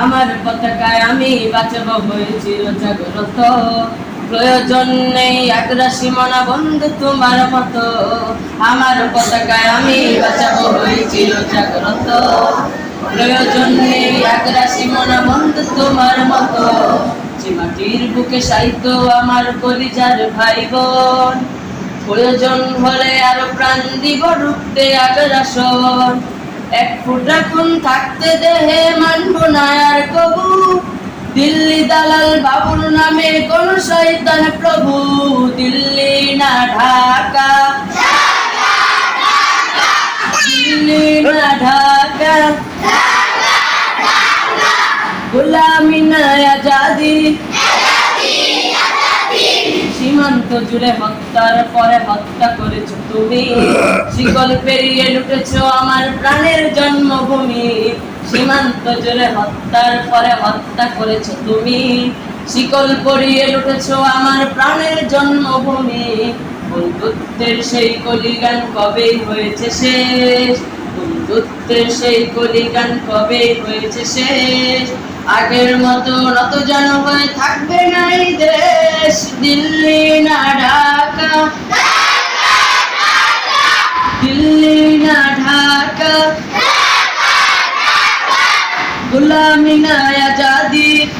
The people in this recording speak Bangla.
আমার পতাকায় আমি বাঁচব হয়েছিল জাগ্রত প্রয়োজন নেই একরাশি মনা বন্ধু তোমার মতো। আমার পতাকায় আমি বাঁচাবো হয়েছিল জাগ্রত প্রয়োজন নেই একরাশি মনা বন্ধু তোমার মতো। যে মাটির বুকে সাহিত্য আমার কলিজার ভাই বোন প্রয়োজন হলে আরও প্রাণ দিব রুখতে আগ্রাসন। এক ফুটা খুন থাকতে দেহে মানব দালাল বাবুর নামে কোন শয়তান প্রভু দিল্লি না ঢাকা? দিল্লি না ঢাকা গোলামি না আজাদি সীমান্ত জুড়ে হত্যার পরে হত্যা করেছ তুমি। শিকল পেরিয়ে লুটেছো আমার প্রাণের জন্মভূমি। সীমান্ত জুড়ে হত্যার পরে হত্যা করেছ তুমি। শিকল পরিয়ে লুটেছো আমার প্রাণের জন্মভূমি। বন্ধুত্বের সেই কলিগান কবে হয়েছে শেষ? বন্ধুত্বের সেই কলিগান কবে হয়েছে শেষ? আগের মতো নত যেন হয়ে থাকবে না এই দেশ। দিল্লি না ঢাকা। দিল্লি না ঢাকা। গোলামি না আজাদি।